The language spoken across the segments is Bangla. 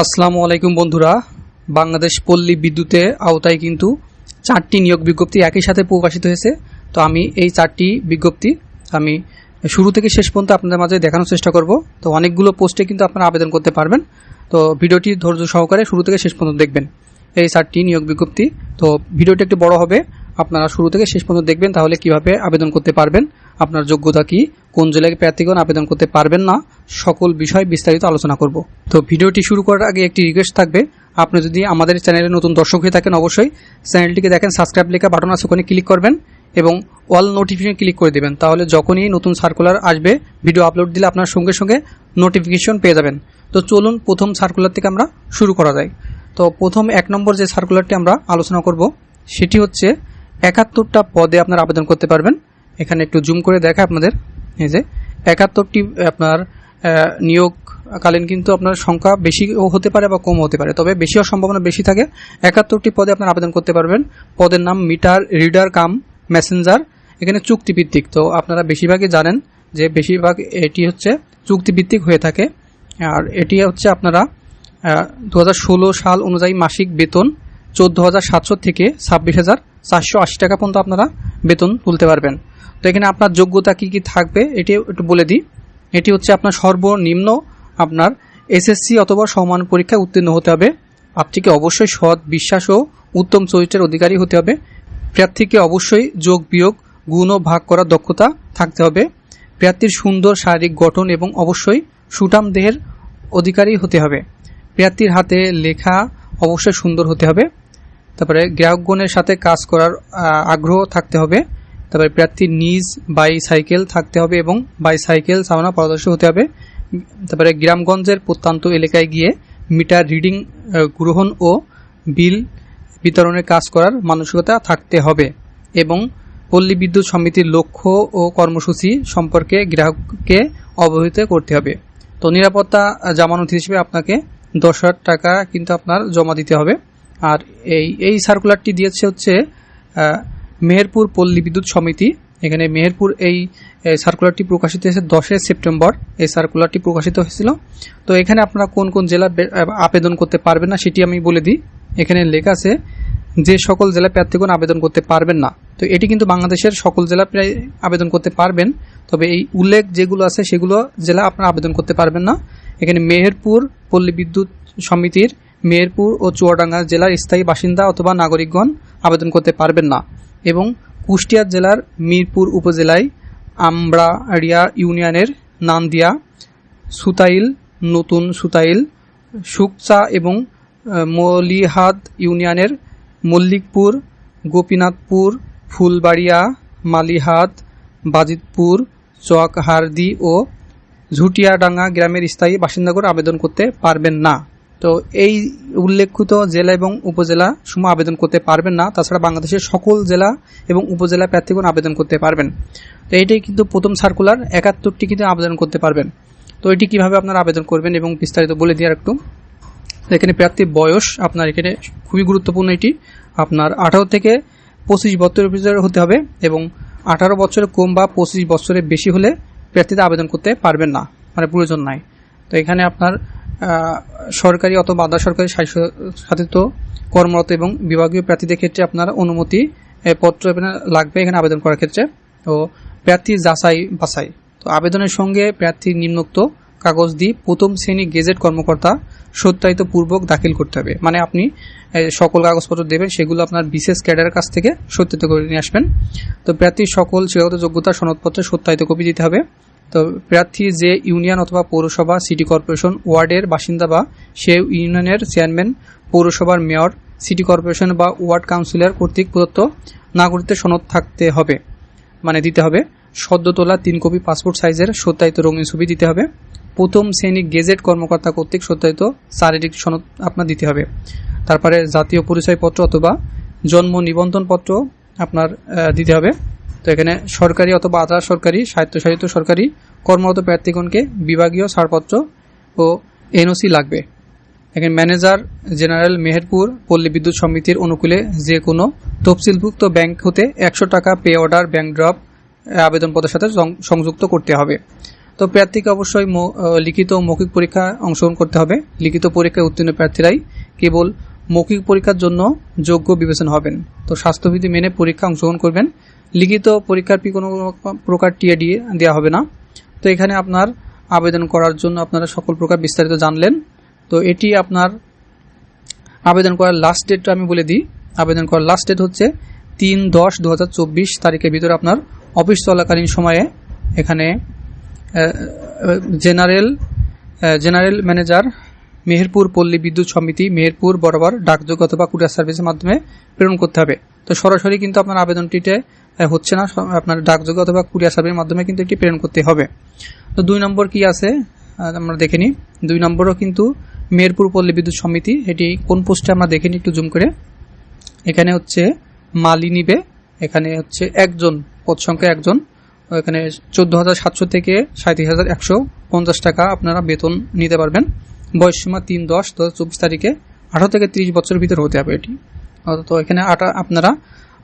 আসসালামু আলাইকুম বন্ধুরা। বাংলাদেশ পল্লী বিদ্যুতের আওতায় কিন্তু চারটি নিয়োগ বিজ্ঞপ্তি একই সাথে প্রকাশিত হয়েছে। তো আমি এই চারটি বিজ্ঞপ্তি আমি শুরু থেকে শেষ পর্যন্ত আপনাদের মাঝে দেখানোর চেষ্টা করব। তো অনেকগুলো পোস্টে কিন্তু আপনারা আবেদন করতে পারবেন। তো ভিডিওটি ধৈর্য সহকারে শুরু থেকে শেষ পর্যন্ত দেখবেন এই চারটি নিয়োগ বিজ্ঞপ্তি। তো ভিডিওটি একটু বড় হবে, আপনারা শুরু থেকে শেষ পর্যন্ত দেখবেন, তাহলে কীভাবে আবেদন করতে পারবেন, আপনার যোগ্যতা কি কোন জেলায় প্রার্থীগণ আবেদন করতে পারবেন না, সকল বিষয় বিস্তারিত আলোচনা করব। তো ভিডিওটি শুরু করার আগে একটি রিকোয়েস্ট থাকবে। আপনি যদি আমাদের চ্যানেলে নতুন দর্শক হয়ে থাকেন, অবশ্যই চ্যানেলটিকে দেখেন সাবস্ক্রাইব লেখা বাটন আছে, ওখানে ক্লিক করবেন এবং অল নোটিফিকেশন ক্লিক করে দেবেন। তাহলে যখনই নতুন সার্কুলার আসবে ভিডিও আপলোড দিলে আপনার সঙ্গে সঙ্গে নোটিফিকেশন পেয়ে যাবেন। তো চলুন প্রথম সার্কুলার থেকে আমরা শুরু করা যায় তো প্রথম এক নম্বর যে সার্কুলারটি আমরা আলোচনা করব, সেটি হচ্ছে একাত্তরটা পদে আপনারা আবেদন করতে পারবেন। এখানে একটু জুম করে দেখা আপনাদের। এই যে, একাত্তরটি আপনার নিয়োগকালীন কিন্তু আপনার সংখ্যা বেশিও হতে পারে বা কম হতে পারে। তবে বেশি হওয়ার সম্ভাবনা বেশি থাকে। একাত্তরটি পদে আপনার আবেদন করতে পারবেন। পদের নাম মিটার, রিডার, কাম, মেসেঞ্জার। এখানে চুক্তিভিত্তিক। তো আপনারা বেশিরভাগই জানেন যে বেশিরভাগ এটি হচ্ছে চুক্তিভিত্তিক হয়ে থাকে। আর এটি হচ্ছে আপনারা দু হাজার ষোলো সাল অনুযায়ী মাসিক বেতন চোদ্দ হাজার সাতশো থেকে ছাব্বিশ হাজার চারশো আশি টাকা পর্যন্ত আপনারা বেতন তুলতে পারবেন। তো এখানে আপনার যোগ্যতা কি কি থাকবে, এটি একটু বলে দিই। এটি হচ্ছে আপনার সর্বনিম্ন আপনার এসএসসি অথবা সমান পরীক্ষায় উত্তীর্ণ হতে হবে। আপনাকে অবশ্যই সৎ বিশ্বাস ও উত্তম চরিত্রের অধিকারী হতে হবে। প্রার্থীকে অবশ্যই যোগ বিয়োগ গুণ ও ভাগ করার দক্ষতা থাকতে হবে। প্রার্থীর সুন্দর শারীরিক গঠন এবং অবশ্যই সুঠাম দেহের অধিকারী হতে হবে। প্রার্থীর হাতে লেখা অবশ্যই সুন্দর হতে হবে। তারপরে গ্রাহকগণের সাথে কাজ করার আগ্রহ থাকতে হবে। তারপরে প্রার্থীর নিজ বাইসাইকেল থাকতে হবে এবং বাইসাইকেল চালানো পারদর্শী হতে হবে। তারপরে গ্রামগঞ্জের প্রত্যন্ত এলাকায় গিয়ে মিটার রিডিং গ্রহণ ও বিল বিতরণের কাজ করার মানসিকতা থাকতে হবে এবং পল্লী বিদ্যুৎ সমিতির লক্ষ্য ও কর্মসূচি সম্পর্কে গ্রাহককে অবহিত করতে হবে। তো নিরাপত্তা জামানত হিসেবে আপনাকে দশ হাজার টাকা কিন্তু আপনার জমা দিতে হবে। আর এই এই সার্কুলারটি দিয়েছে হচ্ছে মেহেরপুর পল্লী বিদ্যুৎ সমিতি, এখানে মেহেরপুর এই সার্কুলারটি প্রকাশিত হয়েছে দশই সেপ্টেম্বর। এই সার্কুলারটি প্রকাশিত হয়েছিল। তো এখানে আপনারা কোন কোন জেলা আবেদন করতে পারবেন না সেটি আমি বলে দিই। এখানে লেখা আছে, যে সকল জেলা প্রার্থীগণ আবেদন করতে পারবেন না। তো এটি কিন্তু বাংলাদেশের সকল জেলা প্রায় আবেদন করতে পারবেন। তবে এই উল্লেখ যেগুলো আছে সেগুলো জেলা আপনারা আবেদন করতে পারবেন না। এখানে মেহেরপুর পল্লী বিদ্যুৎ সমিতির মেহেরপুর ও চুয়াডাঙ্গা জেলার স্থায়ী বাসিন্দা অথবা নাগরিকগণ আবেদন করতে পারবেন না। এবং কুষ্টিয়া জেলার মিরপুর উপজেলায় আমব্রাড়িয়া ইউনিয়নের নান্দিয়া, সুতাইল, নতুন সুতাইল, সুকচা এবং মলিহাদ ইউনিয়নের মল্লিকপুর, গোপীনাথপুর, ফুলবাড়িয়া, মালিহাদ, বাজিতপুর, চকহারদি ও ঝুটিয়াডাঙ্গা গ্রামের স্থায়ী বাসিন্দাগণ আবেদন করতে পারবেন না। তো এই উল্লেখিত জেলা এবং উপজেলা সমূহ আবেদন করতে পারবেন না। তাছাড়া বাংলাদেশের সকল জেলা এবং উপজেলা প্রার্থীগণ আবেদন করতে পারবেন। তো এইটাই কিন্তু প্রথম সার্কুলার একাত্তরটি কিন্তু আবেদন করতে পারবেন। তো এটি কীভাবে আপনারা আবেদন করবেন এবং বিস্তারিত বলে দিয়ে একটু। এখানে প্রার্থীর বয়স আপনার এখানে খুবই গুরুত্বপূর্ণ এটি। আপনার আঠারো থেকে পঁচিশ বছরের ভিতরে হতে হবে এবং আঠারো বছরের কম বা পঁচিশ বছরের বেশি হলে প্রার্থীতে আবেদন করতে পারবেন না। মানে প্রয়োজন নাই। তো এখানে আপনার সরকারি অথবা আধা সরকারি স্বাস্থ্য- কর্মরত এবং বিভাগীয় প্রার্থীদের ক্ষেত্রে আপনার অনুমতি পত্র লাগবে, এখানে আবেদন করার ক্ষেত্রে। তো প্রার্থী যাচাই বাছাই। তো আবেদনের সঙ্গে প্রার্থীর নিম্নোক্ত কাগজ দিয়ে প্রথম শ্রেণি গেজেট কর্মকর্তা সত্যায়িত পূর্বক দাখিল করতে হবে। মানে আপনি সকল কাগজপত্র দেবেন, সেগুলো আপনার বিশেষ ক্যাডারের কাছ থেকে সত্যায়িত করে নিয়ে আসবেন। তো প্রার্থীর সকল শিক্ষাগত যোগ্যতা সনদপত্রে সত্যায়িত কপি দিতে হবে। তো প্রার্থী যে ইউনিয়ন অথবা পৌরসভা, সিটি কর্পোরেশন ওয়ার্ডের বাসিন্দা বা সে ইউনিয়নের চেয়ারম্যান, পৌরসভার মেয়র, সিটি কর্পোরেশন বা ওয়ার্ড কাউন্সিলর কর্তৃক প্রদত্ত নাগরিকদের সনদ থাকতে হবে মানে দিতে হবে। সদ্য তোলা তিন কপি পাসপোর্ট সাইজের সত্যায়িত রঙিন ছবি দিতে হবে। প্রথম শ্রেণি গেজেট কর্মকর্তা কর্তৃক সত্যায়িত শারীরিক সনদ আপনার দিতে হবে। তারপরে জাতীয় পরিচয়পত্র অথবা জন্ম নিবন্ধনপত্র আপনার দিতে হবে। তো এখানে সরকারি অথবা আধা সরকারি, স্বায়ত্তশাসিত সরকারি কর্মরত প্রার্থীগণকে বিভাগীয় ছাড়পত্র ও এনওসি লাগবে। এখানে ম্যানেজার জেনারেল মেহেরপুর পল্লী বিদ্যুৎ সমিতির অনুকূলে যে কোনো তফসিলভুক্ত ব্যাংক হতে একশো টাকা পে অর্ডার, ব্যাংক ড্রপ, আবেদনপত্রের সাথে সংযুক্ত করতে হবে। তো প্রার্থীকে অবশ্যই লিখিত মৌখিক পরীক্ষা অংশগ্রহণ করতে হবে। লিখিত পরীক্ষায় উত্তীর্ণ প্রার্থীরাই কেবল মৌখিক পরীক্ষার জন্য যোগ্য বিবেচনা হবেন। তো স্বাস্থ্যবিধি মেনে পরীক্ষা অংশগ্রহণ করবেন। লিখিত পরীক্ষার ফি কোনো প্রকার টিএডি দেওয়া হবে না। তো এখানে আপনার আবেদন করার জন্য আপনারা সকল প্রকার বিস্তারিত জানলেন। তো এটি আপনার আবেদন করার লাস্ট ডেটটা আমি বলে দিই। আবেদন করার লাস্ট ডেট হচ্ছে তিন দশ দু তারিখের ভিতরে আপনার অফিস চলাকালীন সময়ে এখানে জেনারেল জেনারেল ম্যানেজার মেহেরপুর পল্লী বিদ্যুৎ সমিতি, মেহেরপুর, বরাবর, ডাকযোগ অথবা কুরিয়ার সার্ভিসের মাধ্যমে প্রেরণ করতে হবে। তো সরাসরি কিন্তু আপনার আবেদনটিতে হচ্ছে না আপনার ডাকযোগ অথবা কুরিয়ার সার্ভিসের মাধ্যমে কিন্তু এটি প্রেরণ করতে হবে। তো দুই নম্বর কি আছে? আমরা দেখে নিই। দুই নম্বরও কিন্তু মেহেরপুর পল্লী বিদ্যুৎ সমিতি, এটি কোন পোস্টে আমরা দেখে একটু জুম করে। এখানে হচ্ছে মালি নিবে, এখানে হচ্ছে একজন, পদ সংখ্যা একজন, এখানে চোদ্দ হাজার সাতশো থেকে সাঁত্রিশ হাজার একশো পঞ্চাশ টাকা আপনারা বেতন নিতে পারবেন। বয়সসীমা তিন দশ দু হাজার চব্বিশ তারিখে আঠারো থেকে তিরিশ বছরের ভিতরে হতে হবে এটি। তো এখানে আটা আপনারা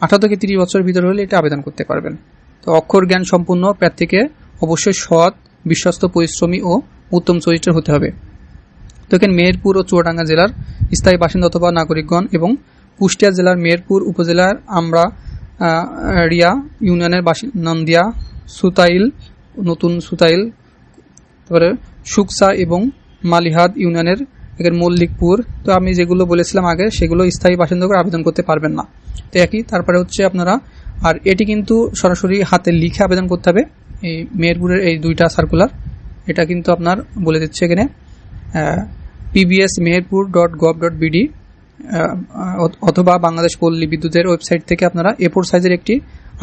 আঠারো থেকে তিরিশ বছরের ভিতরে হলে এটা আবেদন করতে পারবেন। তো অক্ষর জ্ঞান সম্পূর্ণ প্রার্থীকে অবশ্যই সৎ, বিশ্বস্ত, পরিশ্রমী ও উত্তম চরিত্রের হতে হবে। তো এখানে মেহেরপুর ও চুয়াডাঙ্গা জেলার স্থায়ী বাসিন্দা অথবা নাগরিকগণ এবং কুষ্টিয়া জেলার মেহেরপুর উপজেলার আমরা রিয়া ইউনিয়নের বাসিন্দা নন্দিয়া, সুতাইল, নতুন সুতাইল, তারপরে সুকসা এবং মালিহাদ ইউনিয়নের এখানে মল্লিকপুর, তো আমি যেগুলো বলেছিলাম আগে, সেগুলো স্থায়ী বাসিন্দা করে আবেদন করতে পারবেন না। তো একই, তারপরে হচ্ছে আপনারা, আর এটি কিন্তু সরাসরি হাতে লিখে আবেদন করতে হবে। এই মেহেরপুরের এই দুইটা সার্কুলার এটা কিন্তু আপনার বলে দিচ্ছে এখানে PBS Meherpur dot gov dot BD অথবা বাংলাদেশ পল্লী বিদ্যুতের ওয়েবসাইট থেকে আপনারা এফোর সাইজের একটি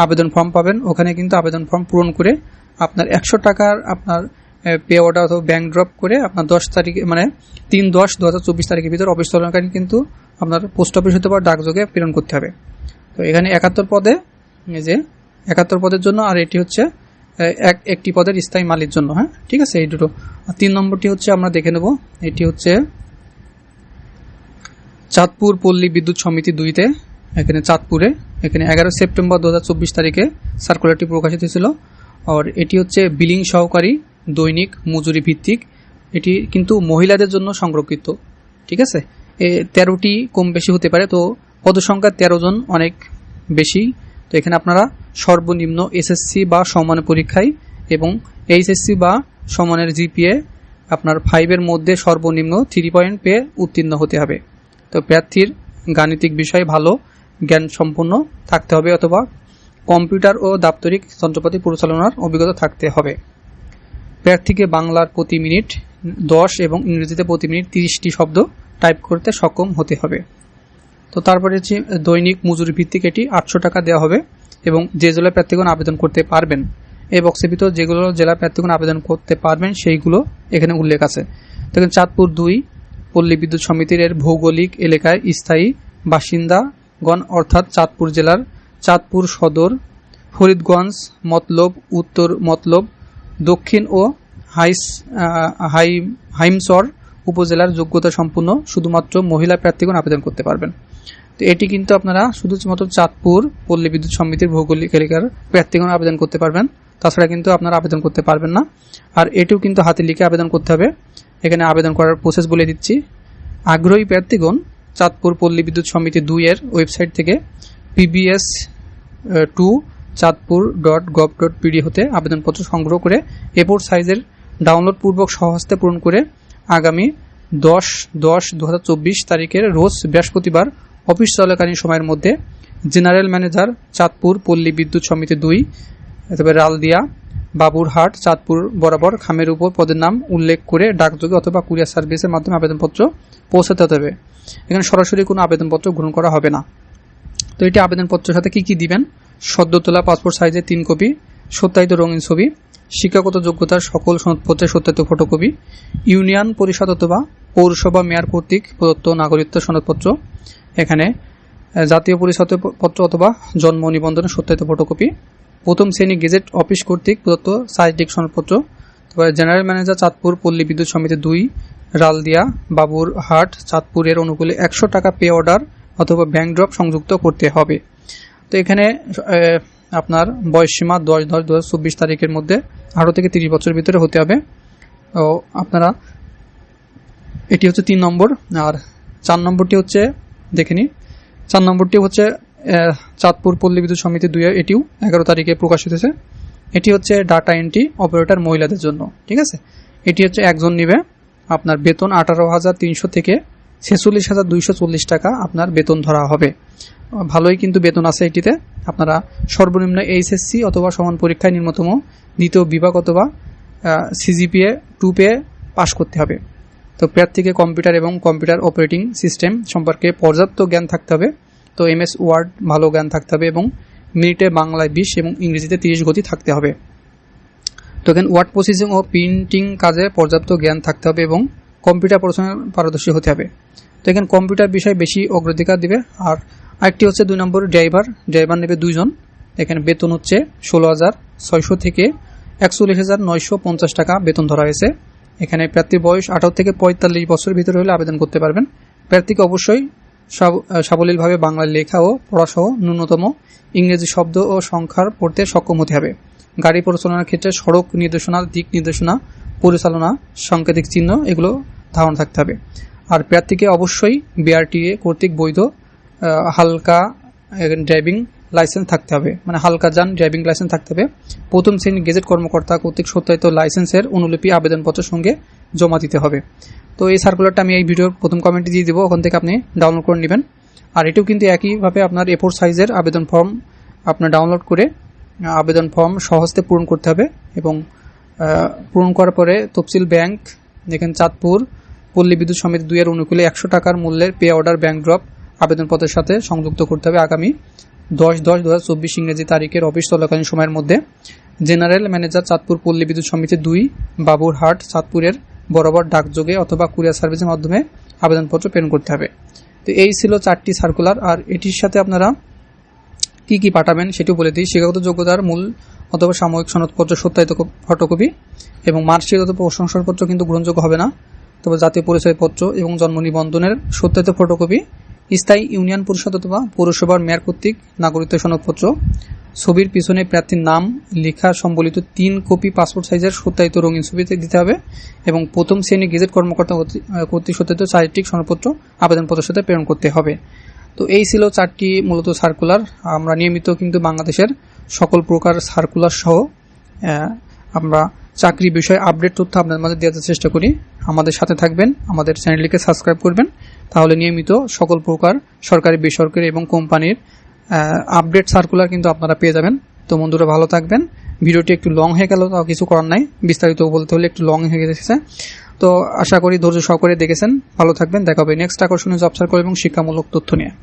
আবেদন ফর্ম পাবেন। ওখানে কিন্তু আবেদন ফর্ম পূরণ করে আপনার একশো টাকার আপনার পে অর্ডার অথবা ব্যাংক ড্রপ করে আপনার দশ তারিখে মানে তিন দশ দু হাজার চব্বিশ তারিখের ভিতরে অফিস চলাকালীন কিন্তু আপনার পোস্ট অফিস হতে বা ডাকযোগে প্রেরণ করতে হবে। তো এখানে একাত্তর পদে যে একাত্তর পদের জন্য আর এটি হচ্ছে এক, একটি পদের স্থায়ী মালির জন্য হ্যাঁ? ঠিক আছে, এই দুটো। আর তিন নম্বরটি হচ্ছে আমরা দেখে নেব, এটি হচ্ছে চাঁদপুর পল্লী বিদ্যুৎ সমিতি দুইতে, এখানে চাঁদপুরে, এখানে এগারো সেপ্টেম্বর দু হাজার চব্বিশ তারিখে সার্কুলারটি প্রকাশিত হয়েছিল। আর এটি হচ্ছে বিলিং সহকারী দৈনিক মজুরি ভিত্তিক এটি কিন্তু মহিলাদের জন্য সংরক্ষিত, ঠিক আছে? এ তেরোটি কম বেশি হতে পারে, তো পদসংখ্যা তেরো জন অনেক বেশি। তো এখানে আপনারা সর্বনিম্ন এসএসসি বা সমান পরীক্ষায় এবং এইচএসসি বা সমানের জিপিএ আপনার ফাইভের মধ্যে সর্বনিম্ন থ্রি পয়েন্ট পেয়ে উত্তীর্ণ হতে হবে। তো প্রার্থীর গাণিতিক বিষয়ে ভালো জ্ঞান সম্পন্ন থাকতে হবে অথবা কম্পিউটার ও দাপ্তরিক যন্ত্রপাতি পরিচালনার অভিজ্ঞতা থাকতে হবে। প্রার্থীকে বাংলার প্রতি মিনিট দশ এবং ইংরেজিতে প্রতি মিনিট তিরিশটি শব্দ টাইপ করতে সক্ষম হতে হবে। তো তারপরে হচ্ছে দৈনিক মজুরি ভিত্তিক এটি আটশো টাকা দেওয়া হবে এবং যে জেলার প্রার্থীগণ আবেদন করতে পারবেন, এই বক্সের ভিতর যেগুলো জেলা প্রার্থীগণ আবেদন করতে পারবেন সেইগুলো এখানে উল্লেখ আছে। দেখেন, চাঁদপুর দুই, পল্লী বিদ্যুৎ সমিতির এর ভৌগোলিক এলাকায় স্থায়ী বাসিন্দাগণ অর্থাৎ চাঁদপুর জেলার চাঁদপুর সদর, ফরিদগঞ্জ, মতলব, উত্তর মতলব দক্ষিণ ও হাইস হাই, হাইমসর উপজেলার যোগ্যতা সম্পন্ন শুধুমাত্র মহিলা প্রার্থীগণ আবেদন করতে পারবেন। তো এটি কিন্তু আপনারা শুধুমাত্র চাঁদপুর পল্লী বিদ্যুৎ সমিতির ভৌগোলিক এলাকার প্রার্থীগণ আবেদন করতে পারবেন। তাছাড়া কিন্তু আপনারা আবেদন করতে পারবেন না। আর এটিও কিন্তু হাতে লিখে আবেদন করতে হবে। এখানে আবেদন করার প্রসেস বলে দিচ্ছি। আগ্রহী প্রার্থীগণ চাঁদপুর পল্লী বিদ্যুৎ সমিতি দুই এর ওয়েবসাইট থেকে PBS two Chandpur dot gov dot BD হতে আবেদনপত্র সংগ্রহ করে এপোর সাইজের ডাউনলোড পূর্বক সহস্তে পূরণ করে আগামী দশ দশ দু তারিখের রোজ বৃহস্পতিবার অফিস চলাকালীন সময়ের মধ্যে জেনারেল ম্যানেজার চাঁদপুর পল্লী বিদ্যুৎ সমিতি দুই তারপরে রালদিয়া, বাবুরহাট, চাঁদপুর বরাবর খামের উপর পদের নাম উল্লেখ করে ডাকযোগে অথবা কুরিয়ার সার্ভিসের মাধ্যমে আবেদনপত্র পৌঁছাতে হবে। এখানে সরাসরি কোনো আবেদনপত্র গ্রহণ করা হবে না। তো এটি আবেদনপত্রের সাথে কি কি দিবেন? সদ্য তোলা পাসপোর্ট সাইজের তিন কপি, সত্যায়িত রঙিন ছবি, শিক্ষাগত যোগ্যতার সকল সনদপত্রের সত্যায়িত ফটোকপি, ইউনিয়ন পরিষদ অথবা পৌরসভা মেয়র কর্তৃক প্রদত্ত নাগরিকত্ব সনদপত্র, এখানে জাতীয় পরিচয়পত্র অথবা জন্ম নিবন্ধনের সত্যায়িত ফটোকপি, প্রথম শ্রেণি গেজেট অফিস কর্তৃক প্রদত্ত সাইডিক সনদপত্র, তারপরে জেনারেল ম্যানেজার চাঁদপুর পল্লী বিদ্যুৎ সমিতি দুই, রালদিয়া, বাবুরহাট, চাঁদপুরের অনুকূলে একশো টাকা পে অর্ডার অথবা ব্যাংক ড্রপ সংযুক্ত করতে হবে। এখানে আপনার বয়সসীমা দশ দশ দু চব্বিশ তারিখের মধ্যে আঠারো থেকে তিরিশ বছরের ভিতরে হতে হবে। তো আপনারা, এটি হচ্ছে তিন নম্বর, আর চার নম্বরটি হচ্ছে, দেখে নিই চার নম্বরটি হচ্ছে চাঁদপুর পল্লী বিদ্যুৎ সমিতি দুই, এটিও এগারো তারিখে প্রকাশিত হয়েছে এটি হচ্ছে ডাটা এন্ট্রি অপারেটর মহিলাদের জন্য, ঠিক আছে? এটি হচ্ছে একজন নিবে, আপনার বেতন আঠারো হাজার তিনশো থেকে ছেচল্লিশ হাজার দুইশো চল্লিশ টাকা আপনার বেতন ধরা হবে। ভালোই কিন্তু বেতন আছে এটিতে। আপনারা সর্বনিম্ন এইচএসসি অথবা সমান পরীক্ষায় নিম্নতম দ্বিতীয় বিভাগ অথবা সিজিপিএ টু পেয়ে পাশ করতে হবে। তো প্রার্থীকে কম্পিউটার এবং কম্পিউটার অপারেটিং সিস্টেম সম্পর্কে পর্যাপ্ত জ্ঞান থাকতে হবে। তো এমএস ওয়ার্ড ভালো জ্ঞান থাকতে হবে এবং মিনিটে বাংলায় বিশ এবং ইংরেজিতে তিরিশ গতি থাকতে হবে। তো এখানে ওয়ার্ড প্রসেসিং ও প্রিন্টিং কাজে পর্যাপ্ত জ্ঞান থাকতে হবে এবং কম্পিউটার পড়াশোনায় পারদর্শী হতে হবে। তো এখানে কম্পিউটার বিষয়ে বেশি অগ্রাধিকার দিবে। আর আরেকটি হচ্ছে দুই নম্বর ড্রাইভার। ড্রাইভার নেবে দুইজন। এখানে বেতন হচ্ছে ষোলো হাজার ছয়শো থেকে একচল্লিশ হাজার নয়শো পঞ্চাশ টাকা বেতন ধরা হয়েছে। এখানে প্রার্থীর বয়স আঠারো থেকে পঁয়তাল্লিশ বছরের ভিতরে হলে আবেদন করতে পারবেন। প্রার্থীকে অবশ্যই সাবলীলভাবে বাংলা লেখা ও পড়াসহ ন্যূনতম ইংরেজি শব্দ ও সংখ্যার পড়তে সক্ষম হতে হবে। গাড়ি পরিচালনার ক্ষেত্রে সড়ক নির্দেশনা দিক নির্দেশনা, পরিচালনা, সাংকেতিক চিহ্ন এগুলো ধারণা থাকতে হবে। আর প্রার্থীকে অবশ্যই বিআরটিএ কর্তৃক বৈধ হালকা ড্রাইভিং লাইসেন্স থাকতে হবে। মানে হালকা যান ড্রাইভিং লাইসেন্স থাকতে হবে। প্রথম শ্রেণির গেজেট কর্মকর্তা কর্তৃক সত্যায়িত লাইসেন্সের অনুলিপি, আবেদনপত্রের সঙ্গে জমা দিতে হবে। তো এই সার্কুলারটা আমি এই ভিডিওর প্রথম কমেন্টে দিয়ে দেবো, ওখান থেকে আপনি ডাউনলোড করে নেবেন। আর এটিও কিন্তু একইভাবে আপনার এফোর সাইজের আবেদন ফর্ম আপনার ডাউনলোড করে, আবেদন ফর্ম সহজতে পূরণ করতে হবে এবং পূরণ করার পরে তফসিল ব্যাংক দেখেন চাঁদপুর পল্লী বিদ্যুৎ সমিতি দুইয়ের অনুকূলে একশো টাকার মূল্যের পে অর্ডার ব্যাংক ড্রপ আবেদনপত্রের সাথে সংযুক্ত করতে হবে আগামী দশ দশ দু হাজার চব্বিশ ইংরেজি তারিখের অফিস চলাকালীন সময়ের মধ্যে। জেনারেল ম্যানেজার চাঁদপুর পল্লী বিদ্যুৎ সমিতি দুই, বাবুরহাট, চাঁদপুরের বরাবর ডাকযোগে অথবা কুরিয়ার সার্ভিসের মাধ্যমে আবেদনপত্র প্রেরণ করতে হবে। তো এই ছিল চারটি সার্কুলার আর এটির সাথে আপনারা কি কি পাঠাবেন সেটিও বলে দিই। শিক্ষাগত যোগ্যতার মূল অথবা সাময়িক সনদপত্র সত্যায়িত কপ- ফটোকপি এবং মার্কশিট অথবা প্রশংসাপত্র কিন্তু গ্রহণযোগ্য হবে না। তবে জাতীয় পরিচয়পত্র এবং জন্ম নিবন্ধনের সত্যায়িত ফটোকপি স্থায়ী ইউনিয়ন পরিষদ অথবা পৌরসভার মেয়র কর্তৃক নাগরিকত্ব সনদপত্র, ছবির পিছনে প্রার্থীর নাম, লেখা সম্বলিত তিন কপি পাসপোর্ট সাইজের সত্যায়িত রঙিন ছবিতে দিতে হবে এবং প্রথম শ্রেণি গেজেট কর্মকর্তা কর্তৃক- সত্যায়িত চারিত্রিক সনদপত্র, আবেদনপত্রের সাথে প্রেরণ করতে হবে। তো এই ছিল চারটি মূলত সার্কুলার আমরা নিয়মিত কিন্তু বাংলাদেশের সকল প্রকার সার্কুলার সহ আমরা চাকরি বিষয়ে আপডেট তথ্য আপনাদের মাঝে দেওয়ার চেষ্টা করি। আমাদের সাথে থাকবেন, আমাদের চ্যানেলটিকে সাবস্ক্রাইব করবেন। তাহলে নিয়মিত সকল প্রকার সরকারি, বেসরকারি এবং কোম্পানির আপডেট সার্কুলার কিন্তু আপনারা পেয়ে যাবেন। তো বন্ধুরা, ভালো থাকবেন। ভিডিওটি একটু লং হয়ে গেল, তাও কিছু করার নাই। বিস্তারিত বলতে হলে একটু লং হয়ে গেছে। তো আশা করি ধৈর্য সহকারে দেখেছেন। ভালো থাকবেন, দেখা হবে নেক্সট আকর্ষণীয় জব সার্কুল এবং শিক্ষামূলক তথ্য নিয়ে।